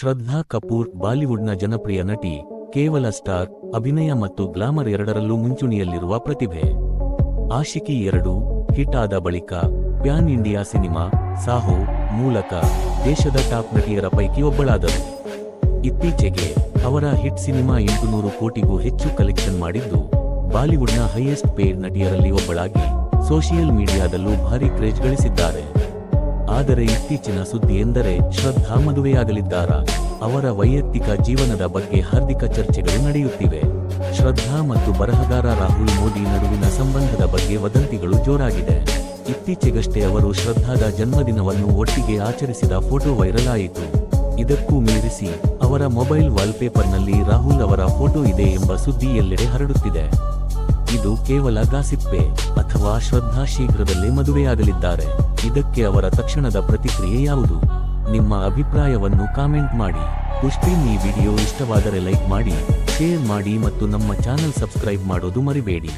ಶ್ರದ್ಧಾ ಕಪೂರ್ ಬಾಲಿವುಡ್ನ ಜನಪ್ರಿಯ ನಟಿ, ಕೇವಲ ಸ್ಟಾರ್, ಅಭಿನಯ ಮತ್ತು ಗ್ಲಾಮರ್ ಎರಡರಲ್ಲೂ ಮುಂಚೂಣಿಯಲ್ಲಿರುವ ಪ್ರತಿಭೆ. ಆಶಿಕಿ ಎರಡು, ಹಿಟ್ ಆದ ಬಳಿಕ, ಪ್ಯಾನ್ ಇಂಡಿಯಾ ಸಿನಿಮಾ, ಸಾಹೋ, ಮೂಲಕ, ದೇಶದ ಟಾಪ್ ನಟಿಯರ ಪೈಕಿ ಒಬ್ಬಳಾದರು. ಇತ್ತೀಚೆಗೆ, ಅವರ ಹಿಟ್ ಸಿನಿಮಾ ಎಂಟುನೂರು ಕೋಟಿಗೂ ಹೆಚ್ಚು ಕಲೆಕ್ಷನ್ ಮಾಡಿದ್ದು, ಬಾಲಿವುಡ್ನ ಹೈಯೆಸ್ಟ್ ಪೇಡ್ ನಟಿಯರಲ್ಲಿ ಒಬ್ಬಳಾಗಿ, ಸೋಷಿಯಲ್ ಮೀಡಿಯಾದಲ್ಲೂ ಭಾರಿ ಕ್ರೇಜ್ ಗಳಿಸಿದ್ದಾರೆ. ಆದರೆ ಇತ್ತೀಚಿನ ಸುದ್ದಿ ಎಂದರೆ ಶ್ರದ್ಧಾ ಮದುವೆಯಾಗಲಿದ್ದಾರ? ಅವರ ವೈಯಕ್ತಿಕ ಜೀವನದ ಬಗ್ಗೆ ಹಾರ್ದಿಕ ಚರ್ಚೆಗಳು ನಡೆಯುತ್ತಿವೆ. ಶ್ರದ್ಧಾ ಮತ್ತು ಬರಹಗಾರ ರಾಹುಲ್ ಮೋದಿ ನಡುವಿನ ಸಂಬಂಧದ ಬಗ್ಗೆ ವದಂತಿಗಳು ಜೋರಾಗಿದೆ. ಇತ್ತೀಚೆಗಷ್ಟೇ ಅವರು ಶ್ರದ್ಧಾದ ಜನ್ಮದಿನವನ್ನು ಒಟ್ಟಿಗೆ ಆಚರಿಸಿದ ಫೋಟೋ ವೈರಲ್ ಆಯಿತು. ಇದಕ್ಕೂ ಮೀರಿಸಿ ಅವರ ಮೊಬೈಲ್ ವಾಲ್ಪೇಪರ್ನಲ್ಲಿ ರಾಹುಲ್ ಅವರ ಫೋಟೋ ಇದೆ ಎಂಬ ಸುದ್ದಿ ಎಲ್ಲೆಡೆ ಹರಡುತ್ತಿದೆ. ಇದು ಕೇವಲ ಗಾಸಿಪ್ಪೆ ಅಥವಾ ಶ್ರದ್ಧಾ ಶೀಘ್ರದಲ್ಲೇ ಮದುವೆಯಾಗಲಿದ್ದಾರೆ. ಇದಕ್ಕೆ ಅವರ ತಕ್ಷಣದ ಪ್ರತಿಕ್ರಿಯೆ ಯಾವುದು? ನಿಮ್ಮ ಅಭಿಪ್ರಾಯವನ್ನು ಕಾಮೆಂಟ್ ಮಾಡಿ. ಪುಷ್ಪಿನ್ ಈ ವಿಡಿಯೋ ಇಷ್ಟವಾದರೆ ಲೈಕ್ ಮಾಡಿ, ಶೇರ್ ಮಾಡಿ ಮತ್ತು ನಮ್ಮ ಚಾನೆಲ್ ಸಬ್ಸ್ಕ್ರೈಬ್ ಮಾಡೋದು ಮರಿಬೇಡಿ.